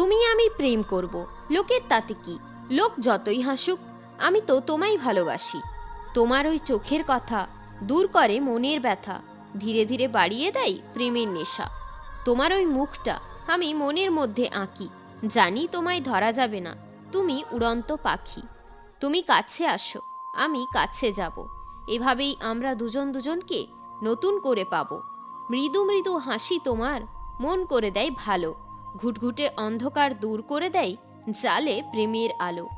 তুমি আমি প্রেম করব, লোকের তাতে কি? লোক যতই হাসুক, আমি তো তোমায় ভালোবাসি। তোমার ওই চোখের কথা দূর করে মনের ব্যথা, ধীরে ধীরে বাড়িয়ে দেয় প্রেমের নেশা। তোমার ওই মুখটা আমি মনের মধ্যে আঁকি, জানি তোমায় ধরা যাবে না, তুমি উড়ন্ত পাখি। তুমি কাছে আসো, আমি কাছে যাব, এভাবেই আমরা দুজন দুজনকে নতুন করে পাবো। মৃদু মৃদু হাসি তোমার মন করে দেয় ভালো। ঘুটঘুটে অন্ধকার দূর করে দেয় জালে প্রেমের আলো।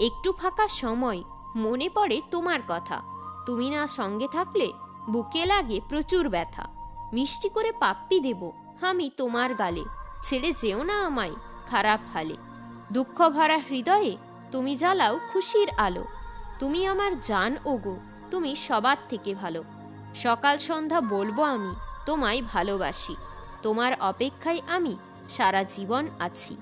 একটু ফাঁকা সময়, মনে পড়ে তোমার কথা। তুমি না সঙ্গে থাকলে বুকে লাগে প্রচুর ব্যথা। মিষ্টি করে পাপ্পি দেব আমি তোমার গালে। ছেড়ে যেও না আমায় খারাপ হালে। দুঃখ ভরা হৃদয়ে তুমি জ্বালাও খুশির আলো। তুমি আমার জান ওগো, তুমি সবার থেকে ভালো। সকাল সন্ধ্যা বলব আমি, তোমায় ভালোবাসি। তোমার অপেক্ষায় আমি সারা জীবন আছি।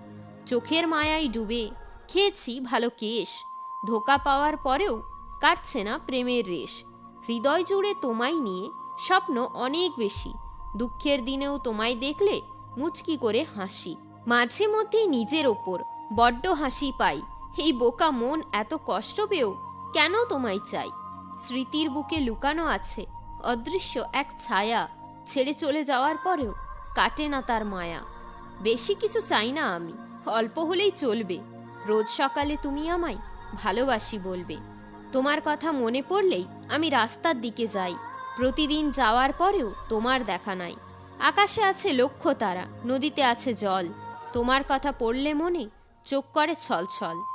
চোখের মায়ায় ডুবে খেয়েছি ভালো কেশ। ধোকা পাওয়ার পরেও কাটছে না প্রেমের রেশ। হৃদয় জুড়ে তোমায় নিয়ে স্বপ্ন অনেক বেশি। দুঃখের দিনেও তোমায় দেখলে মুচকি করে হাসি। মাঝে মধ্যেই নিজের ওপর বড্ড হাসি পাই। এই বোকা মন এত কষ্ট পেয়েও কেন তোমায় চাই? স্মৃতির বুকে লুকানো আছে অদৃশ্য এক ছায়া। ছেড়ে চলে যাওয়ার পরেও কাটে না তার মায়া। বেশি কিছু চাই না আমি। অল্প হলেই চলবে। রোজ সকালে তুমি আমায় ভালোবাসি বলবে। তোমার কথা মনে পড়লেই আমি রাস্তার দিকে যাই। প্রতিদিন যাওয়ার পরেও তোমার দেখা নাই। আকাশে আছে লক্ষ্য তারা নদীতে আছে জল। তোমার কথা পড়লে মনে চোখ করে ছলছল।